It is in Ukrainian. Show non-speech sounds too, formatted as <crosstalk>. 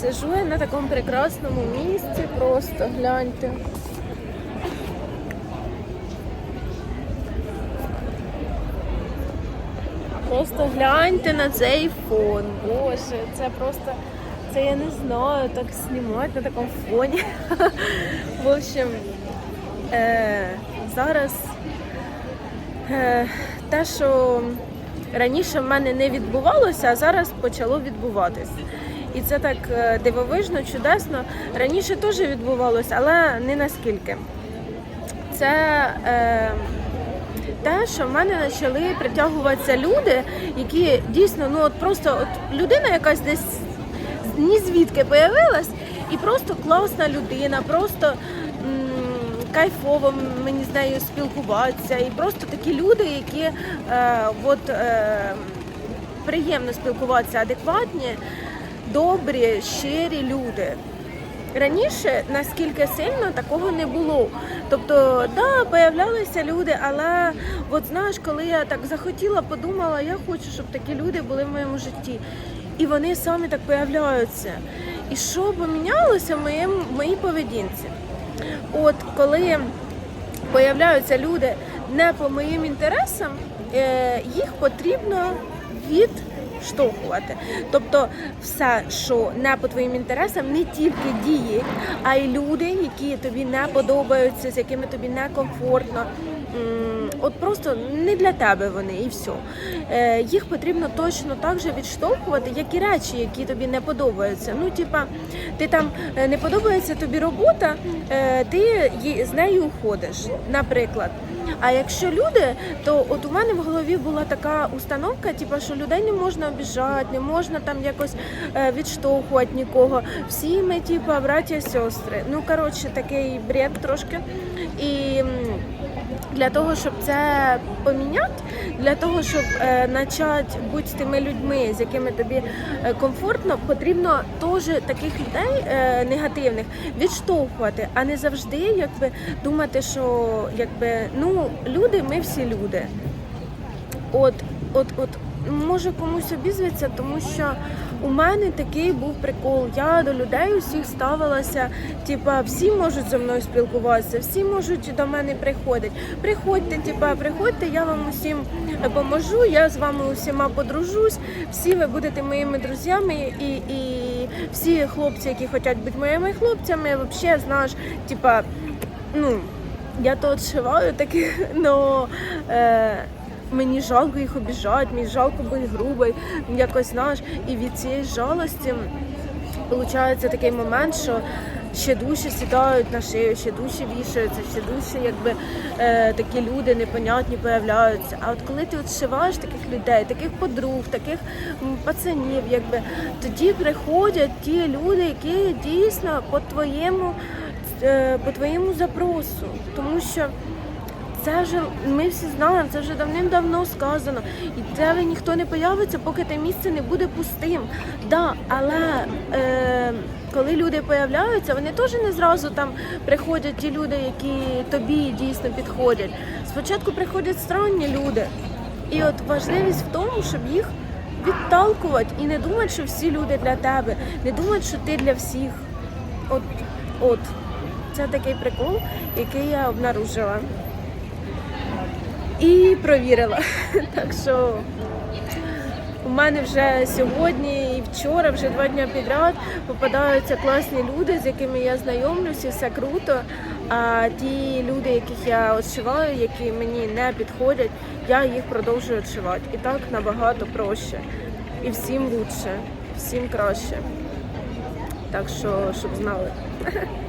Сижу я на такому прекрасному місці, просто гляньте. Просто гляньте на цей фон. Боже, це просто, це я не знаю, так знімати на такому фоні. <laughs> В общем, е, зараз е, те, що раніше в мене не відбувалося, а зараз почало відбуватись. І це так е, дивовижно, чудесно. Раніше теж відбувалося, але не наскільки. Це е, те, що в мене почали притягуватися люди, які дійсно, ну от просто от людина якась десь ні звідки появилась, і просто класна людина, просто м, кайфово мені з нею спілкуватися. І просто такі люди, які е, от, е, приємно спілкуватися, адекватні, добрі, щирі люди. Раніше наскільки сильно такого не було. Тобто, да, появлялися люди, але от знаєш, коли я так захотіла, подумала, я хочу, щоб такі люди були в моєму житті. І вони самі так появляються. І що помінялося в моєму в моїй поведінці? От коли появляються люди не по моїм інтересам, е, їх потрібно відштовхувати. Тобто, все, що не по твоїм інтересам, не тільки дії, а й люди, які тобі не подобаються, з якими тобі некомфортно. М, От просто не для тебе вони і все. Їх потрібно точно так же відштовхувати, як і речі, які тобі не подобаються. Ну, типа, ти там е, не подобається тобі робота, е, ти з нею уходиш, наприклад. А якщо люди, то от у мене в голові була така установка, типу, що людей не можна обіжати, не можна там якось е, відштовхувати нікого. Всі ми, типу, браття сестри. Ну, коротше, такий бред трошки. І для того, щоб це поміняти, для того, щоб е, почати бути тими людьми, з якими тобі е, комфортно, потрібно теж таких людей е, негативних відштовхувати, а не завжди якби думати, що якби ну люди, ми всі люди. От, от, от може комусь обізветься, тому що у мене такий був прикол. Я до людей усіх ставилася, типа, всі можуть зі мною спілкуватися, всі можуть до мене приходити. Приходьте, типа, приходьте, я вам усім поможу, я з вами усіма подружусь, всі ви будете моїми друзями, і, і всі хлопці, які хочуть бути моїми хлопцями, взагалі, знаєш, типа, ну. Я то отшиваю таких, <laughs> но е, мені жалко їх обіжати, мені жалко бути грубою, якось знаєш. І від цієї жалості виходить такий момент, що ще душі сідають на шию, ще душі вішаються, ще душі, якби е, такі люди непонятні появляються. А от коли ти от шиваєш таких людей, таких подруг, таких пацанів, якби тоді приходять ті люди, які дійсно по твоєму е, по твоєму запросу, тому що це вже ми всі знаємо, це вже давним-давно сказано. І тебе ніхто не появиться, поки те місце не буде пустим. Да, але е, коли люди появляються, вони теж не зразу там приходять ті люди, які тобі дійсно підходять. Спочатку приходять странні люди. І от важливість в тому, щоб їх відталкувати і не думати, що всі люди для тебе, не думати, що ти для всіх. От, от. Це такий прикол, який я обнаружила. І провірила. <laughs> Так що у мене вже сьогодні і вчора, вже два дні підряд, попадаються класні люди, з якими я знайомлюся, все круто. А ті люди, яких я отшиваю, які мені не підходять, я їх продовжую отшивати. І так набагато проще. І всім лучше, всім краще. Так що, щоб знали. <laughs>